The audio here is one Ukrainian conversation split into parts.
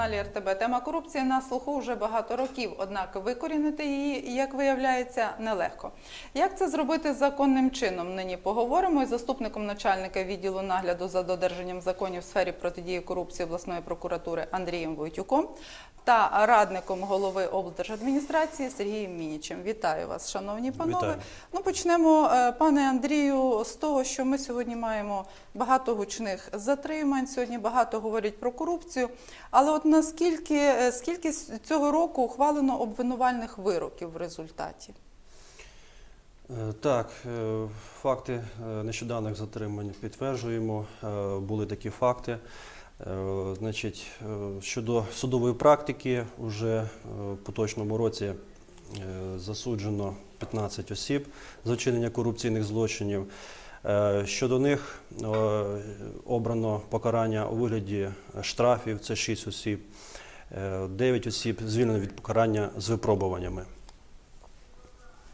телеканалі РТБ. Тема корупції на слуху вже багато років. Однак викорінити її, як виявляється, нелегко. Як це зробити законним чином? Нині поговоримо із заступником начальника відділу нагляду за додержанням законів в сфері протидії корупції обласної прокуратури Андрієм Войтюком та радником голови облдержадміністрації Сергієм Мінічем. Вітаю вас, шановні панове. Вітаю. Ну, почнемо, е, пане Андрію, з того, що ми сьогодні маємо багато гучних затримань. Сьогодні багато говорять про корупцію. Але от наскільки е, скільки цього року ухвалено обвинувальних вироків в результаті? Е, Так, е, факти нещодавних затримань підтверджуємо. Були такі факти. Значить, щодо судової практики, вже в поточному році засуджено 15 осіб за вчинення корупційних злочинів. Е, Щодо них е, обрано покарання у вигляді штрафів, це 6 осіб. 9 осіб звільнено від покарання з випробуваннями.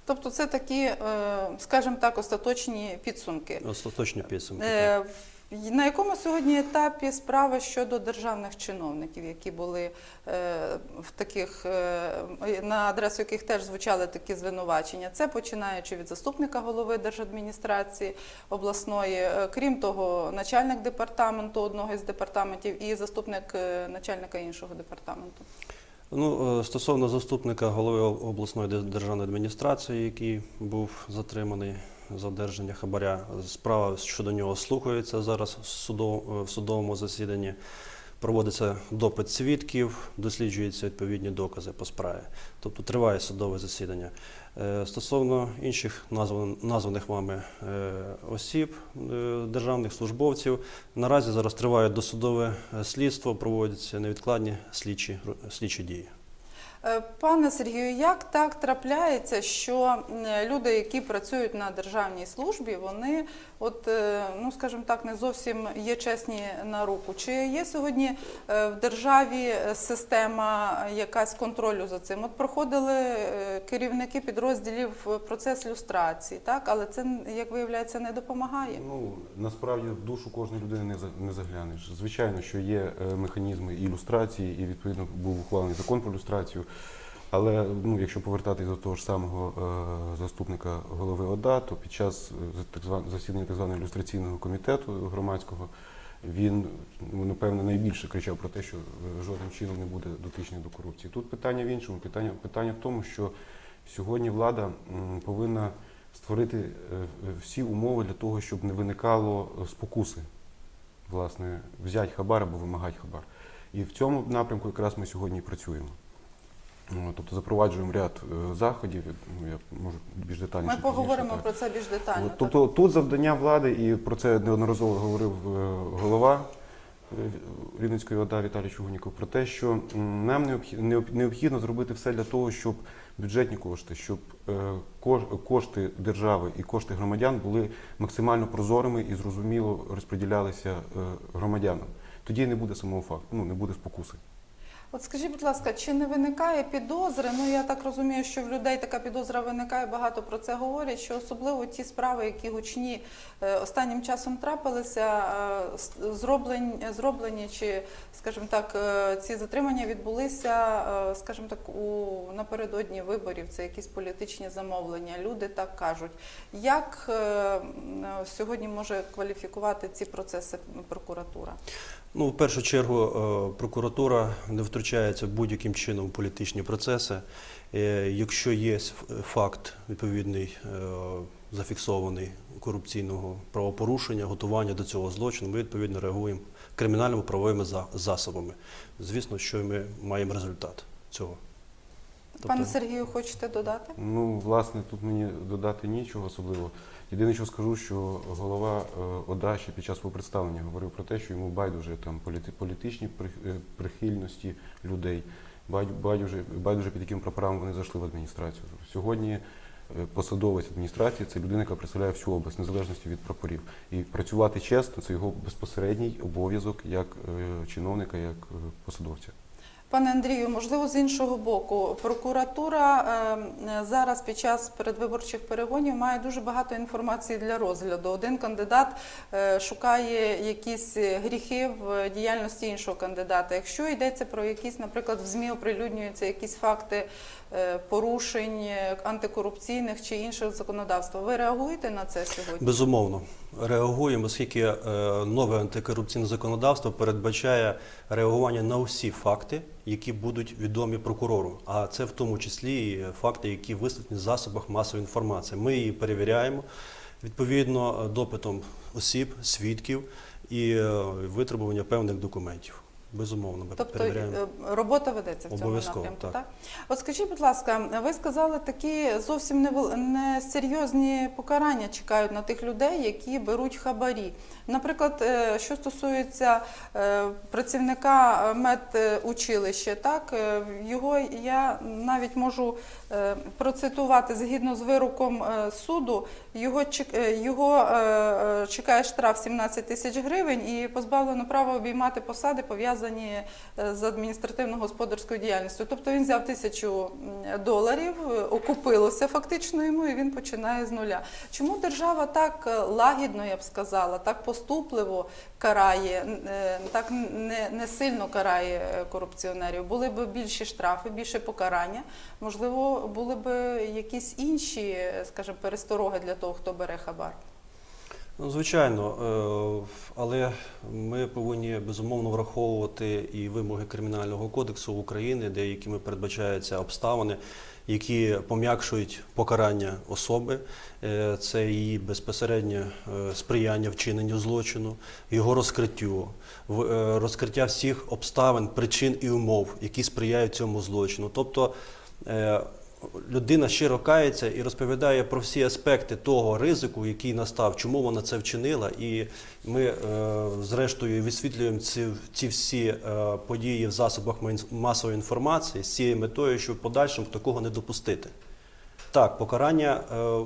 Тобто, це такі, е, скажімо так, остаточні підсумки. Остаточні підсумки. Е, в- На якому сьогодні етапі справа щодо державних чиновників, які були е, в таких е, на адресу яких теж звучали такі звинувачення? Це починаючи від заступника голови держадміністрації обласної, е, крім того, начальник департаменту одного із департаментів і заступник начальника іншого департаменту. Ну, стосовно заступника голови обласної де- державної адміністрації, який був затриманий за одержання хабаря, справа щодо нього слухається зараз в судовому засіданні. Проводиться допит свідків, досліджуються відповідні докази по справі. Тобто триває судове засідання. Е, Стосовно інших названих вами е, осіб, е, державних службовців, наразі зараз триває досудове слідство, проводяться невідкладні слідчі, слідчі дії. Е, Пане Сергію, як так трапляється, що люди, які працюють на державній службі, вони, от, е, ну скажімо так, не зовсім є чесні на руку? Чи є сьогодні е, в державі система якась контролю за цим? От проходили керівники підрозділів процес люстрації, так, але це як виявляється не допомагає. Ну насправді душу кожної людини не за- не заглянеш. Звичайно, що є механізми ілюстрації, і відповідно був ухвалений закон про люстрацію. Але ну, якщо повертатись до того ж самого е, заступника голови ОДА, то під час е, так зван- засідання так званого ілюстраційного комітету громадського він ну, напевно найбільше кричав про те, що е, жодним чином не буде дотичний до корупції. Тут питання в іншому. Питання, питання в тому, що сьогодні влада повинна створити е, всі умови для того, щоб не виникало спокуси, власне, взяти хабар або вимагати хабар. І в цьому напрямку якраз ми сьогодні і працюємо. Ну, Тобто запроваджуємо ряд е, заходів, ну, я можу більш детальніше. Ми поговоримо так. про це більш детально. Тобто тут завдання влади, і про це неодноразово говорив е, голова е, Рівненської ОДА Віталій Чугуніков, про те, що нам необхі- необхідно зробити все для того, щоб бюджетні кошти, щоб кошти держави і кошти громадян були максимально прозорими і зрозуміло розподілялися громадянам. Тоді не буде самого факту, ну не буде спокуси. От скажіть, будь ласка, чи не виникає підозри? Ну я так розумію, що в людей така підозра виникає, багато про це говорять. Що особливо ті справи, які гучні е, останнім часом трапилися, е, зроблені, чи, скажімо так, е, ці затримання відбулися, скажімо так, у напередодні виборів. Це якісь політичні замовлення. Люди так кажуть. Як сьогодні може кваліфікувати ці процеси прокуратура? Ну, в першу чергу, прокуратура не втручається будь-яким чином в політичні процеси. Е, Якщо є факт відповідний е, зафіксований корупційного правопорушення, готування до цього злочину, ми відповідно реагуємо кримінальними правовими за- засобами. Звісно, що ми маємо результат цього. Пане Тобто- Сергію, хочете додати? Ну, власне, тут мені додати нічого особливо. Єдине, що скажу, що голова е, ОДА ще під час свого представлення говорив про те, що йому байдуже там політичні е, прихильності людей, байдуже, байдуже під яким прапором вони зайшли в адміністрацію. Сьогодні е, посадовець адміністрації це людина, яка представляє всю область, незалежності від прапорів. І працювати чесно це його безпосередній обов'язок як чиновника, як посадовця. Пане Андрію, можливо, з іншого боку, прокуратура е, зараз під час передвиборчих перегонів має дуже багато інформації для розгляду. Один кандидат е, шукає якісь гріхи в діяльності іншого кандидата. Якщо йдеться про якісь, наприклад, в ЗМІ оприлюднюються якісь факти е, порушень антикорупційних чи інших законодавства, ви реагуєте на це сьогодні? Безумовно, реагуємо, оскільки е, нове антикорупційне законодавство передбачає реагування на усі факти, які будуть відомі прокурору. А це в тому числі і факти, які висвітлені в засобах масової інформації. Ми її перевіряємо відповідно е, допитом осіб, свідків і е, витребування певних документів. Безумовно, ми Тобто перевіряємо. е, робота ведеться в цьому напрямку, так. так. От скажіть, будь ласка, ви сказали, такі зовсім несерйозні покарання чекають на тих людей, які беруть хабарі. Наприклад, е, що стосується е, працівника медучилища, так його я навіть можу процитувати згідно з вироком суду. Його його чекає штраф 17 тисяч гривень і позбавлено права обіймати посади пов'язані е, з адміністративно-господарською діяльністю. Тобто він взяв тисячу доларів, е, окупилося фактично йому, і він починає з нуля. Чому держава так е, лагідно, я б сказала, так поступливо карає, так не, не сильно карає корупціонерів? Були б більші штрафи, більше покарання. Можливо, були б якісь інші, скажімо, перестороги для того, хто бере хабар. Ну, звичайно, е, але ми повинні безумовно враховувати і вимоги Кримінального кодексу України, де якими передбачаються обставини, які пом'якшують покарання особи. Е, Це її безпосереднє е, сприяння вчиненню злочину, його розкриттю, розкриття всіх обставин, причин і умов, які сприяють цьому злочину. Тобто людина щиро кається і розповідає про всі аспекти того ризику, який настав, чому вона це вчинила, і ми е, зрештою висвітлюємо ці, ці всі е, події в засобах масової інформації з цією метою, щоб в подальшому такого не допустити. Так, покарання е,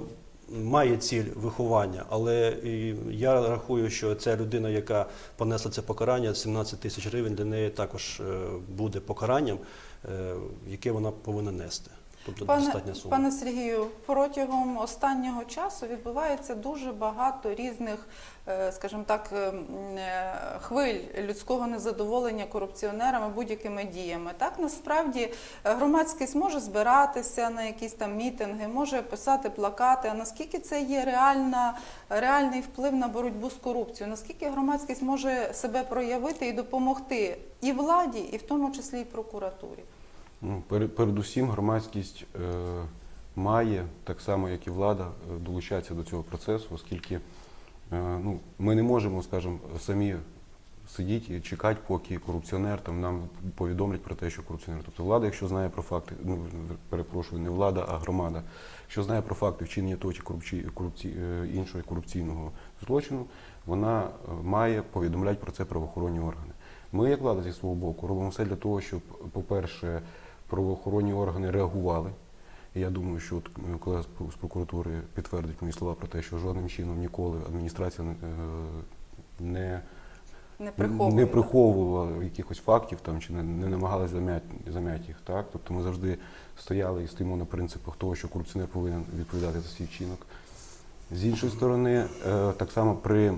має ціль виховання, але я рахую, що ця людина, яка понесла це покарання, 17 тисяч гривень, для неї також е, буде покаранням, е, яке вона повинна нести. Тобто Пане, достатня сума. пане Сергію, протягом останнього часу відбувається дуже багато різних, е, скажімо так, е, м, е, хвиль людського незадоволення корупціонерами будь-якими діями. Так насправді е, громадськість може збиратися на якісь там мітинги, може писати плакати. А наскільки це є реальна, реальний вплив на боротьбу з корупцією? Наскільки громадськість може себе проявити і допомогти і владі, і в тому числі і прокуратурі? Ну, пере- передусім, громадськість е, має, так само як і влада, е, долучатися до цього процесу, оскільки е, ну, ми не можемо, скажімо, самі сидіти і чекати, поки корупціонер там нам повідомлять про те, що корупціонер. Тобто влада, якщо знає про факти, ну перепрошую, не влада, а громада, якщо знає про факти вчинення того чи корупції, е, іншого корупційного злочину, вона має повідомляти про це правоохоронні органи. Ми, як влада зі свого боку, робимо все для того, щоб, по-перше, правоохоронні органи реагували. І я думаю, що от е, колега з прокуратури підтвердить мої слова про те, що жодним чином ніколи адміністрація не- е, не, Не приховує. не приховувала якихось фактів там, чи не, не намагалася зам'яти зам'яти їх. Так? Тобто ми завжди стояли і стоїмо на принципах того, що корупціонер повинен відповідати за свій вчинок. З іншої сторони, е, так само при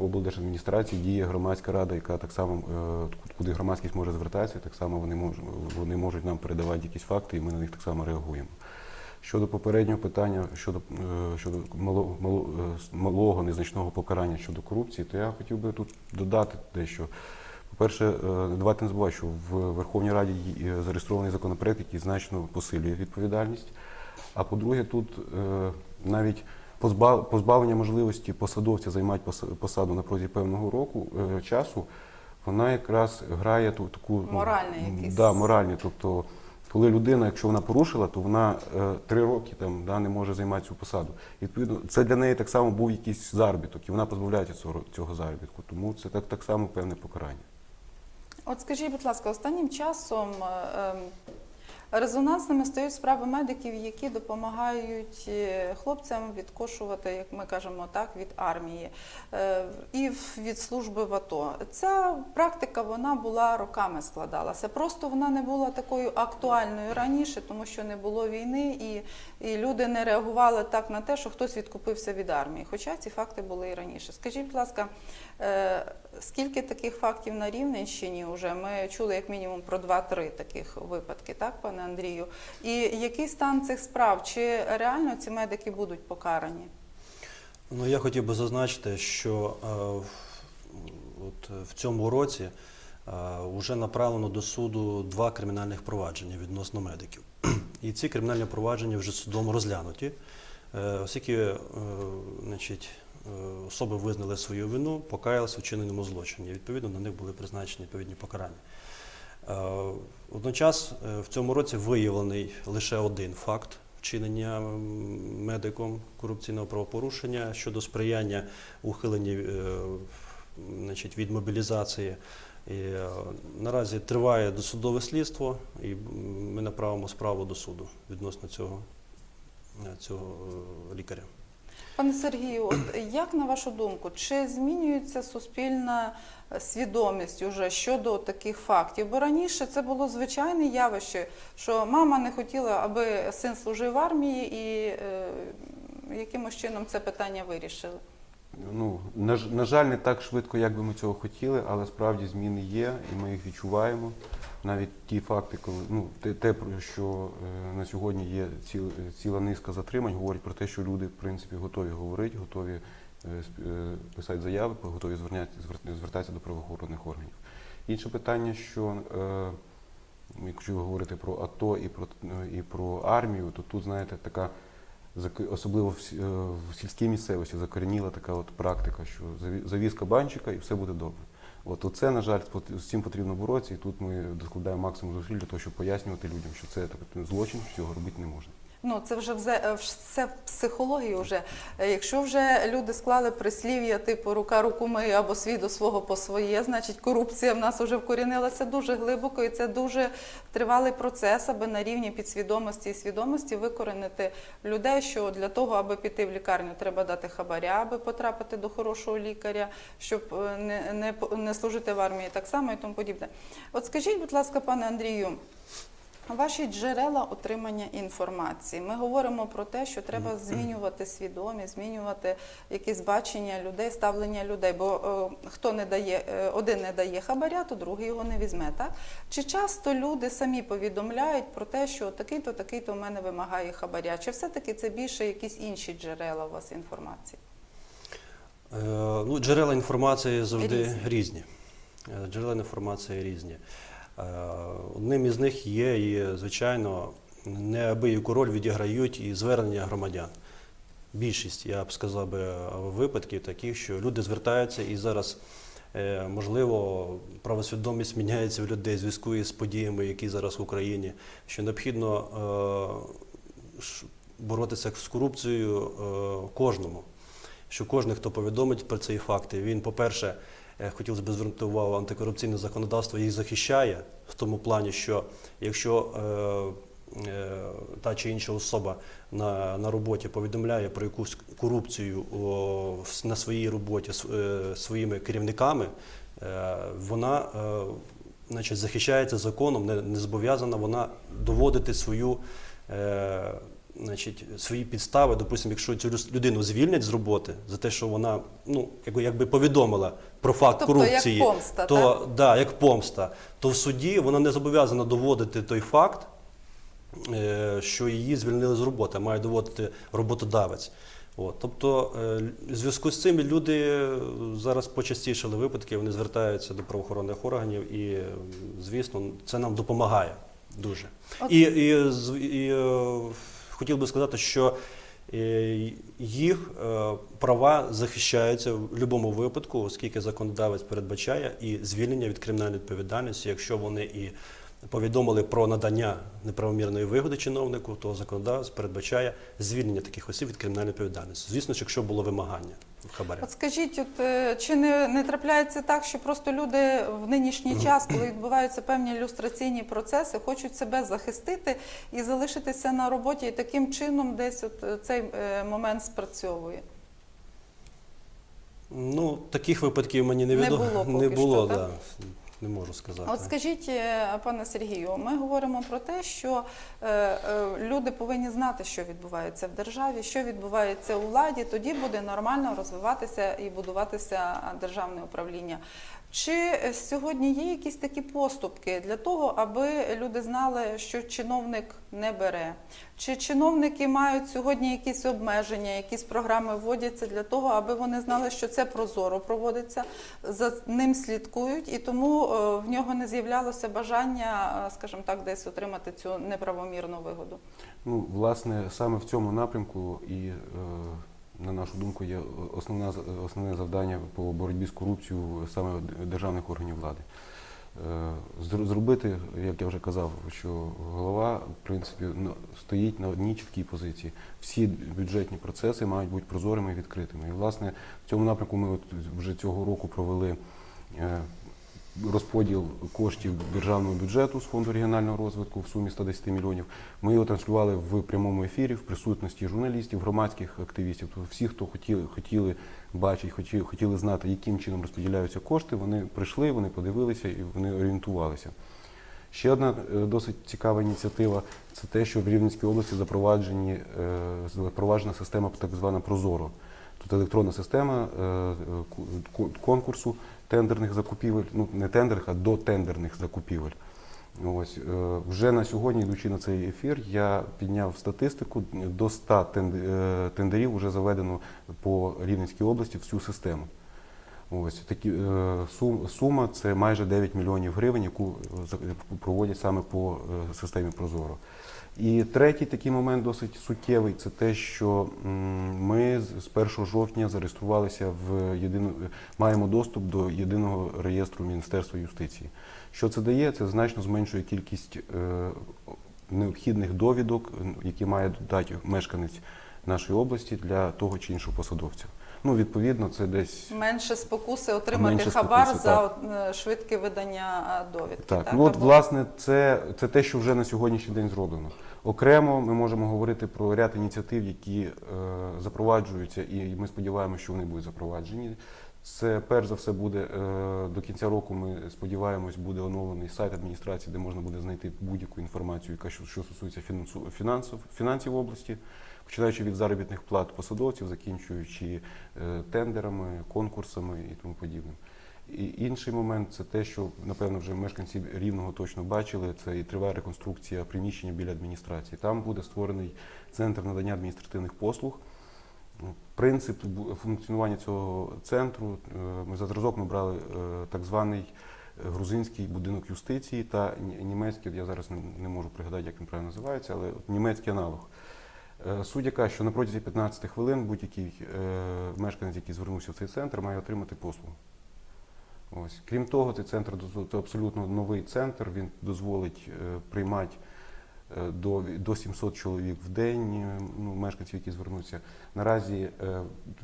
облдержадміністрації діє громадська рада, яка так само, е, куди громадськість може звертатися, так само вони можуть, вони можуть нам передавати якісь факти, і ми на них так само реагуємо. Щодо попереднього питання, щодо, е, щодо мало, мало, малого незначного покарання щодо корупції, то я хотів би тут додати дещо. По-перше, давайте не забувати, що в Верховній Раді зареєстрований законопроект, який значно посилює відповідальність. А по-друге, тут навіть позбавлення можливості посадовця займати посаду на протязі певного року е, часу, вона якраз грає ту таку ну, Моральний якийсь. Да, моральні. Тобто, коли людина, якщо вона порушила, то вона е, три роки там да, не може займати цю посаду. І, відповідно, це для неї так само був якийсь заробіток, і вона позбавляється цього, цього заробітку. Тому це так, так само певне покарання. От скажіть, будь ласка, останнім часом е, ем, резонансними стають справи медиків, які допомагають е, хлопцям відкошувати, як ми кажемо так, від армії е, і від служби в АТО. Ця практика вона була роками складалася. Просто вона не була такою актуальною раніше, тому що не було війни, і, і люди не реагували так на те, що хтось відкупився від армії. Хоча ці факти були і раніше. Скажіть, будь ласка, скільки таких фактів на Рівненщині вже? Ми чули як мінімум про 2-3 таких випадки, так, пане Андрію? І який стан цих справ? Чи реально ці медики будуть покарані? Ну, я хотів би зазначити, що е, от, е, в цьому році вже направлено до суду два кримінальних провадження відносно медиків. І ці кримінальні провадження вже судом розглянуті, е, оскільки е, значить, е, особи визнали свою вину, покаялися в вчиненому злочині. Відповідно, на них були призначені відповідні покарання. Е, Водночас е, в цьому році виявлений лише один факт вчинення медиком корупційного правопорушення щодо сприяння ухиленні е, значить, від мобілізації. І, е, наразі триває досудове слідство, і ми направимо справу до суду відносно цього, е, цього е, лікаря. Пане Сергію, от як на вашу думку, чи змінюється суспільна е, свідомість уже щодо таких фактів? Бо раніше це було звичайне явище, що мама не хотіла, аби син служив в армії, і е, якимось чином це питання вирішили. Ну, на, на жаль, не так швидко, як би ми цього хотіли, але справді зміни є, і ми їх відчуваємо. Навіть ті факти, коли ну те, про що е, на сьогодні є ціл, ціла низка затримань, говорить про те, що люди в принципі готові говорити, готові е, е, писати заяви, готові звертатися до правоохоронних органів. Інше питання, що е, якщо говорити про АТО і про е, і про армію, то тут знаєте така особливо е, в сільській місцевості закорініла така от практика, що завізка банчика і все буде добре. От оце, на жаль, з цим потрібно боротися, і тут ми докладаємо максимум зусиль для того, щоб пояснювати людям, що це злочин, цього робити не можна. Ну, це вже е, все в психології вже. Е, Якщо вже люди склали прислів'я, типу рука руку миє або свій до свого по своє, значить корупція в нас вже вкорінилася дуже глибоко, і це дуже тривалий процес, аби на рівні підсвідомості і свідомості викоренити людей, що для того, аби піти в лікарню, треба дати хабаря, аби потрапити до хорошого лікаря, щоб е, не, не, не служити в армії так само і тому подібне. От скажіть, будь ласка, пане Андрію. Ваші джерела отримання інформації. Ми говоримо про те, що треба змінювати свідомість, змінювати якісь бачення людей, ставлення людей. Бо е, хто не дає, е, один не дає хабаря, то другий його не візьме. Так? Чи часто люди самі повідомляють про те, що такий-то, такий-то в мене вимагає хабаря? Чи все-таки це більше якісь інші джерела у вас інформації? Е, Ну, джерела інформації завжди Різні. різні. Е, Джерела інформації різні. Е, Одним із них є і, звичайно, неабияку роль відіграють і звернення громадян. Більшість, я б сказав би, випадків таких, що люди звертаються і зараз, е, можливо, правосвідомість міняється в людей в зв'язку із подіями, які зараз в Україні, що необхідно е, боротися з корупцією кожному що кожен, хто повідомить про ці факти, він, по-перше, хотілося б звернути увагу, антикорупційне законодавство їх захищає в тому плані, що якщо е, е, та чи інша особа на, на роботі повідомляє про якусь корупцію о, на своїй роботі е, своїми керівниками, е, вона е, значить, захищається законом, не, не зобов'язана вона доводити свою. Значить, свої підстави, допустимо, якщо цю людину звільнять з роботи за те, що вона ну, якби, якби повідомила про факт Тобто, як корупції, помста, то, да, як помста, то в суді вона не зобов'язана доводити той факт, е, що її звільнили з роботи, має доводити роботодавець. От, тобто, е, в зв'язку з цим люди зараз почастішали випадки, вони звертаються до правоохоронних органів, і, звісно, це нам допомагає дуже. От- І, і, і е, хотів би сказати, що е, їх е, права захищаються в будь-якому випадку, оскільки законодавець передбачає і звільнення від кримінальної відповідальності, якщо вони і повідомили про надання неправомірної вигоди чиновнику, то законодавець передбачає звільнення таких осіб від кримінальної відповідальності. Звісно якщо було вимагання в хабаря. От скажіть, от е, чи не, не трапляється так, що просто люди в нинішній час, коли відбуваються певні ілюстраційні процеси, хочуть себе захистити і залишитися на роботі, і таким чином десь от е, цей е, момент спрацьовує? Ну, таких випадків мені не Не відомо. було поки не було, що, да. Не можу сказати. От скажіть, е, пане Сергію, ми говоримо про те, що е, е, люди повинні знати, що відбувається в державі, що відбувається у владі. Тоді буде нормально розвиватися і будуватися державне управління. Чи е, сьогодні є якісь такі поступки для того, аби люди знали, що чиновник не бере? Чи чиновники мають сьогодні якісь обмеження, якісь програми вводяться для того, аби вони знали, що це прозоро проводиться, за ним слідкують, і тому е, в нього не з'являлося бажання, е, скажімо так, десь отримати цю неправомірну вигоду? Ну, власне, саме в цьому напрямку і, на нашу думку, є основна, основне завдання по боротьбі з корупцією саме державних органів влади. Е, Зробити, як я вже казав, що голова в принципі стоїть на одній чіткій позиції. Всі бюджетні процеси мають бути прозорими і відкритими. І власне в цьому напрямку ми от вже цього року провели е, розподіл коштів державного бюджету з фонду регіонального розвитку в сумі 110 мільйонів. Ми його транслювали в прямому ефірі в присутності журналістів, громадських активістів. Тобто всі, хто хотіли, хотіли бачити, хотіли, хотіли знати, яким чином розподіляються кошти, вони прийшли, вони подивилися і вони орієнтувалися. Ще одна е, досить цікава ініціатива це те, що в Рівненській області запроваджені, е, запроваджена система так звана Прозоро. Тут електронна система е, ку- конкурсу тендерних закупівель, ну не тендерних, а до тендерних закупівель. Ось е, вже на сьогодні, йдучи на цей ефір, я підняв статистику до 100 е, тендерів вже заведено по Рівненській області в цю систему. Ось такі е, сума це майже 9 мільйонів гривень, яку е, проводять саме по е, системі Прозоро. І третій такий момент досить суттєвий це те, що ми з з 1 жовтня зареєструвалися в єдину, маємо доступ до єдиного реєстру Міністерства юстиції. Що це дає? Це значно зменшує кількість необхідних довідок, які має дати мешканець нашої області для того чи іншого посадовця. Ну, відповідно, це десь Менше спокуси отримати Менше хабар спокуси, за е, швидке видання е, довідки. Так, ну от власне це, це те, що вже на сьогоднішній день зроблено. Окремо ми можемо говорити про ряд ініціатив, які е, запроваджуються, і ми сподіваємося, що вони будуть запроваджені. Це перш за все буде е, до кінця року. Ми сподіваємось, буде оновлений сайт адміністрації, де можна буде знайти будь-яку інформацію, яка що, що стосується фінансу, фінансів, фінансів області, починаючи від заробітних плат посадовців, закінчуючи е, тендерами, конкурсами і тому подібним. І інший момент це те, що напевно вже мешканці рівного точно бачили. Це і триває реконструкція приміщення біля адміністрації. Там буде створений центр надання адміністративних послуг. Принцип функціонування цього центру е, ми за зразок ми брали е, так званий грузинський будинок юстиції та німецький. Я зараз не можу пригадати, як він правильно називається, але німецький аналог. Е, Суть яка, що на протязі 15 хвилин будь-який е, мешканець, який звернувся в цей центр, має отримати послугу. Ось. Крім того, цей центр це абсолютно новий центр. Він дозволить е, приймати до, до 700 чоловік в день, ну, мешканців, які звернуться. Наразі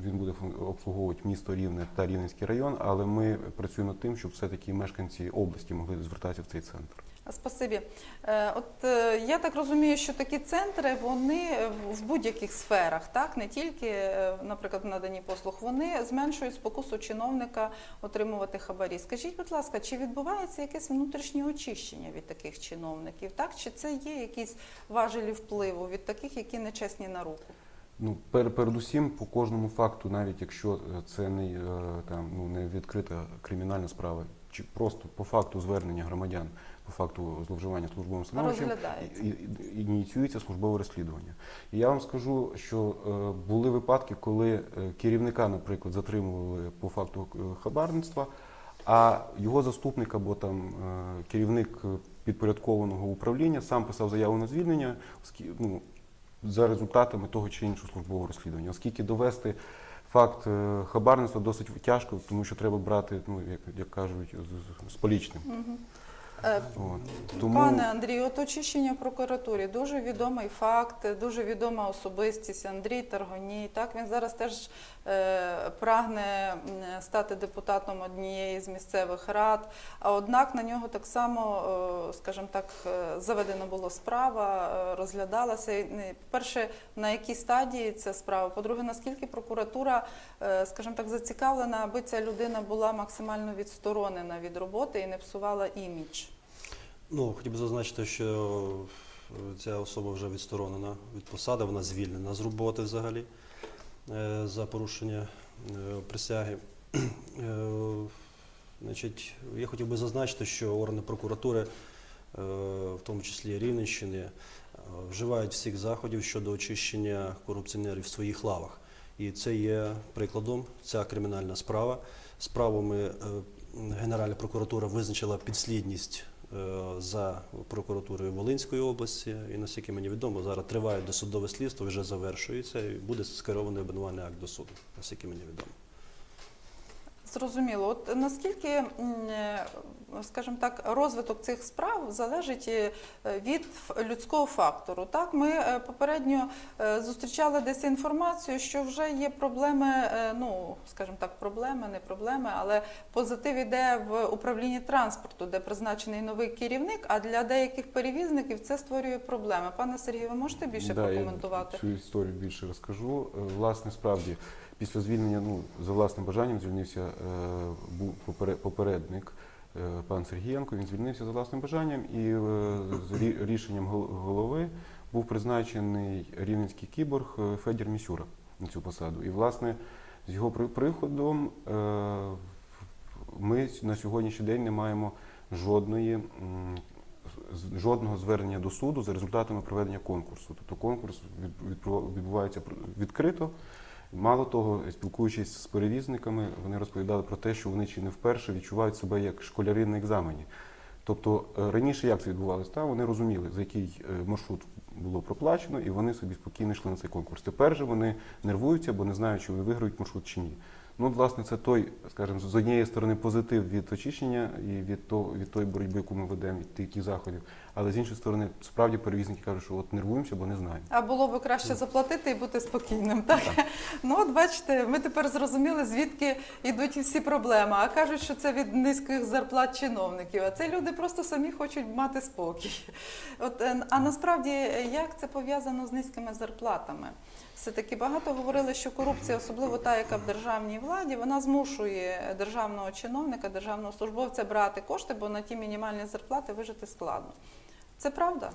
він буде обслуговувати місто Рівне та Рівненський район, але ми працюємо над тим, щоб все-таки мешканці області могли звертатися в цей центр. Спасибі. Е, От е, я так розумію, що такі центри вони в- будь-яких сферах, так не тільки, е, наприклад, в наданні послуг, вони зменшують спокусу чиновника отримувати хабарі. Скажіть, будь ласка, чи відбувається якесь внутрішнє очищення від таких чиновників? Так чи це є якісь важелі впливу від таких, які нечесні на руку? Ну, пер, передусім, по кожному факту, навіть якщо це не, там, ну, не відкрита кримінальна справа, чи просто по факту звернення громадян, по факту зловживання службовим становищем, ініціюється службове розслідування. І я вам скажу, що е, були випадки, коли е, керівника, наприклад, затримували по факту е, хабарництва, а його заступник або там керівник підпорядкованого управління сам писав заяву на звільнення, ну, за результатами того чи іншого службового розслідування, оскільки довести факт е, хабарництва досить тяжко, тому що треба брати, ну як, як кажуть, з, з, з полічним. Мгм. Е, От. Тому Пане Андрію, от очищення в прокуратурі дуже відомий факт, дуже відома особистість Андрій Таргоній. Так він зараз теж е, прагне стати депутатом однієї з місцевих рад. А однак на нього так само, е, скажімо так, е, заведена була справа, е, розглядалася. І, По-перше, на якій стадії ця справа? По-друге, наскільки прокуратура, е, скажімо так, зацікавлена, аби ця людина була максимально відсторонена від роботи і не псувала імідж? Ну, хотів би зазначити, що е, ця особа вже відсторонена від посади, вона звільнена з роботи взагалі е, за порушення е, присяги. Значить, я хотів би зазначити, що органи прокуратури, в тому числі Рівненщини, вживають всіх заходів щодо очищення корупціонерів в своїх лавах. І це є прикладом, ця кримінальна справа. Справами Генеральна прокуратура визначила підслідність за прокуратурою Волинської області. І наскільки мені відомо, зараз триває досудове слідство, вже завершується і буде скерований обвинувальний акт до суду, наскільки мені відомо. Зрозуміло. От наскільки, е, скажімо так, розвиток цих справ залежить е, від людського фактору. Так, ми е, попередньо зустрічали десь інформацію, що вже є проблеми, ну скажімо так, проблеми, не проблеми, але позитив іде в управлінні транспорту, де призначений новий керівник. А для деяких перевізників це створює проблеми. Пане Сергію, ви можете більше Да, я прокоментувати? цю історію більше розкажу. Власне, справді, після звільнення, ну, за власним бажанням звільнився е, був попере- попередник е, пан Сергієнко. Він звільнився за власним бажанням і е, з рішенням голови був призначений рівненський кіборг Федір Місюра на цю посаду. І, власне, з його при- приходом ми на сьогоднішній день не маємо жодної. жодного звернення до суду за результатами проведення конкурсу. Тобто конкурс відбувається відкрито. Мало того, спілкуючись з перевізниками, вони розповідали про те, що вони чи не вперше відчувають себе як школяри на екзамені. Тобто е, раніше як це відбувалося? Та вони розуміли, за який е, маршрут було проплачено, і вони собі спокійно йшли на цей конкурс. Тепер же вони нервуються, бо не знають, чи вони виграють маршрут чи ні. Ну, власне, це той, скажімо, з однієї сторони позитив від очищення і від того, від тої боротьби, яку ми ведемо, від таких заходів. Але з іншої сторони, справді перевізники кажуть, що от нервуємося, бо не знаємо. А було би краще заплатити і бути спокійним. Так? Ну от бачите, ми тепер зрозуміли, звідки йдуть всі проблеми. А кажуть, що це від низьких зарплат чиновників. А це люди просто самі хочуть мати спокій. От, е, а насправді, як це пов'язано з низькими зарплатами? Все-таки багато говорили, що корупція, особливо та, яка в державній владі, вона змушує державного чиновника, державного службовця брати кошти, бо на ті мінімальні зарплати вижити складно. Це правда?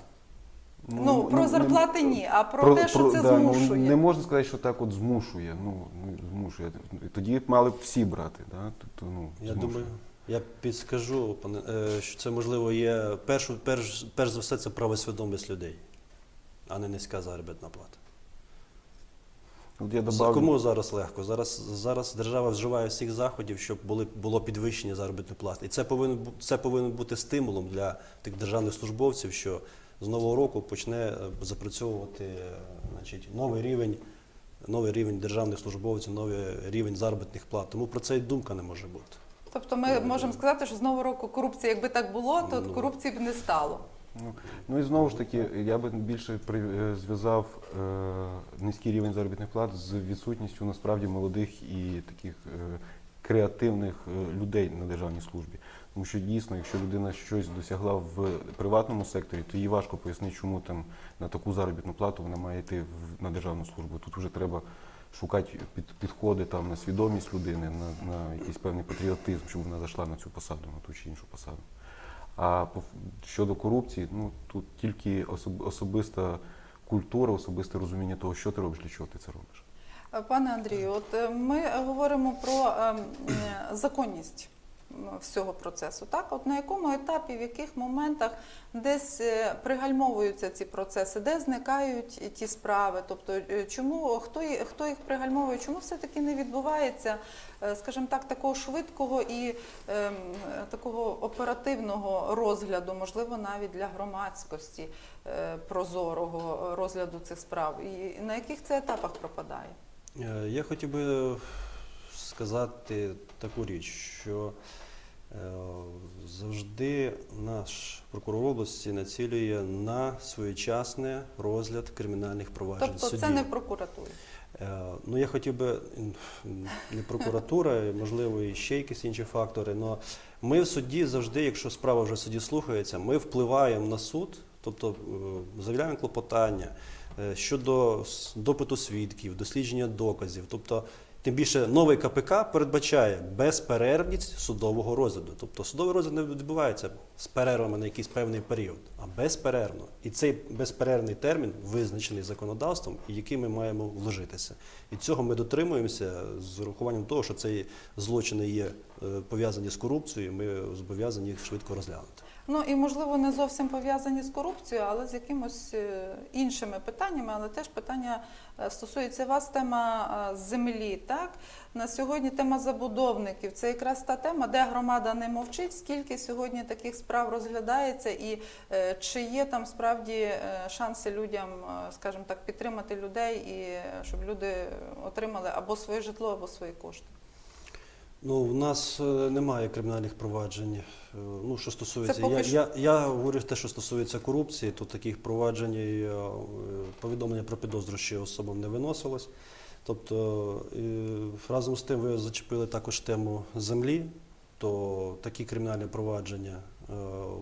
Ну, про не- зарплати ні, а про, те, що це да, ну, змушує. не можна сказати, що так от змушує. Ну, ну, змушує. Тоді мали б всі брати. Да? Тобто, ну, Я змушує. думаю, я підскажу, пане, е, що це можливо є перш, перш, перш за все, це правосвідомість людей, а не низька заробітна плата. От я добавлю, Кому зараз легко? Зараз, зараз держава вживає всіх заходів, щоб були, було підвищення заробітної плати. І це повинен, бу- це повинен бути стимулом для тих державних службовців, що з нового року почне е, запрацьовувати е, значить, новий рівень. Новий рівень державних службовців, новий рівень заробітних плат. Тому про це й думка не може бути. Тобто ми можемо сказати, що з нового року корупції, якби так було, то Ну. корупції б не стало. Ну, ну і знову ж таки, я би більше е, зв'язав е, низький рівень заробітних плат з відсутністю насправді молодих і таких е, креативних е, людей на державній службі. Тому що дійсно, якщо людина щось досягла в приватному секторі, то їй важко пояснити, чому там на таку заробітну плату вона має йти в- на державну службу. Тут вже треба шукати під, підходи там на свідомість людини, на, на якийсь певний патріотизм, щоб вона зайшла на цю посаду, на ту чи іншу посаду. А щодо корупції, ну тут тільки особиста культура, особисте розуміння того, що ти робиш, для чого ти це робиш. Пане Андрію, от е, ми говоримо про ем, е, законність всього процесу. Так, от на якому етапі, в яких моментах десь е, пригальмовуються ці процеси, де зникають ті справи? Тобто, е, чому хто хто їх пригальмовує? Чому все таки не відбувається, е, скажімо так, такого швидкого і е, такого оперативного розгляду, можливо, навіть для громадськості е, прозорого розгляду цих справ? І на яких це етапах пропадає? Я хотів би сказати таку річ, що Е, Завжди наш прокурор області націлює на своєчасний розгляд кримінальних проваджень. Тобто це не в прокуратурі. Е, Ну, я хотів би не прокуратура, можливо, і ще якісь інші фактори. але ми в суді завжди, якщо справа вже в суді слухається, ми впливаємо на суд, тобто е, заявляємо клопотання щодо допиту свідків, дослідження доказів. Тобто, тим більше новий КПК передбачає безперервність судового розгляду. Тобто судовий розгляд не відбувається з перервами на якийсь певний період, а безперервно. І цей безперервний термін визначений законодавством, і який ми маємо вложитися. І цього ми дотримуємося з урахуванням того, що ці злочини є е, пов'язані з корупцією. Ми зобов'язані їх швидко розглянути. Ну і можливо не зовсім пов'язані з корупцією, але з якимось е, іншими питаннями. Але теж питання е, стосується вас. Тема е, землі. Так на сьогодні тема забудовників. Це якраз та тема, де громада не мовчить. Скільки сьогодні таких справ розглядається, і чи є там справді шанси людям, скажімо так, підтримати людей і щоб люди отримали або своє житло, або свої кошти. Ну, в нас е, немає кримінальних проваджень. Е, Ну, що стосується, я, що- я, я говорю те, що стосується корупції, то таких проваджень е, повідомлення про підозру ще особам не виносилось. Тобто, разом з тим ви зачепили також тему землі, то такі кримінальні провадження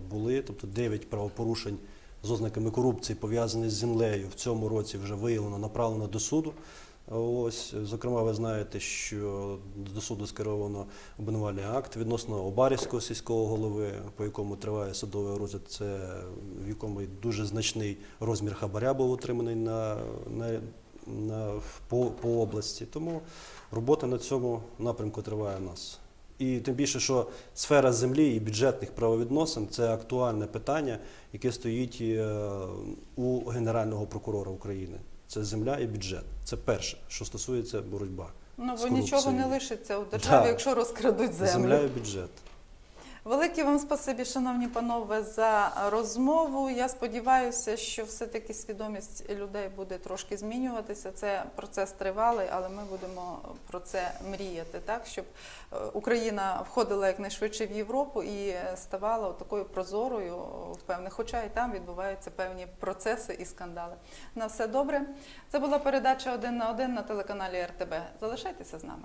були, тобто 9 правопорушень з ознаками корупції пов'язані з землею в цьому році вже виявлено, направлено до суду. Ось, зокрема, ви знаєте, що до суду скеровано обвинувальний акт відносно Обарівського сільського голови, по якому триває судовий розгляд, це в якому дуже значний розмір хабаря був отриманий на, на, на, по, по області. Тому робота на цьому напрямку триває у нас. І тим більше, що сфера землі і бюджетних правовідносин це актуальне питання, яке стоїть е, у Генерального прокурора України. Це земля і бюджет. Це перше, що стосується боротьба. Ну з нічого не лишиться у державі, Да. якщо розкрадуть землю. Земля і бюджет. Велике вам спасибі, шановні панове, за розмову. Я сподіваюся, що все-таки свідомість людей буде трошки змінюватися. Це процес тривалий, але ми будемо про це мріяти, так щоб е, Україна входила якнайшвидше в Європу і ставала такою прозорою в певних, хоча і там відбуваються певні процеси і скандали. На все добре. Це була передача один на один на телеканалі РТБ. Залишайтеся з нами.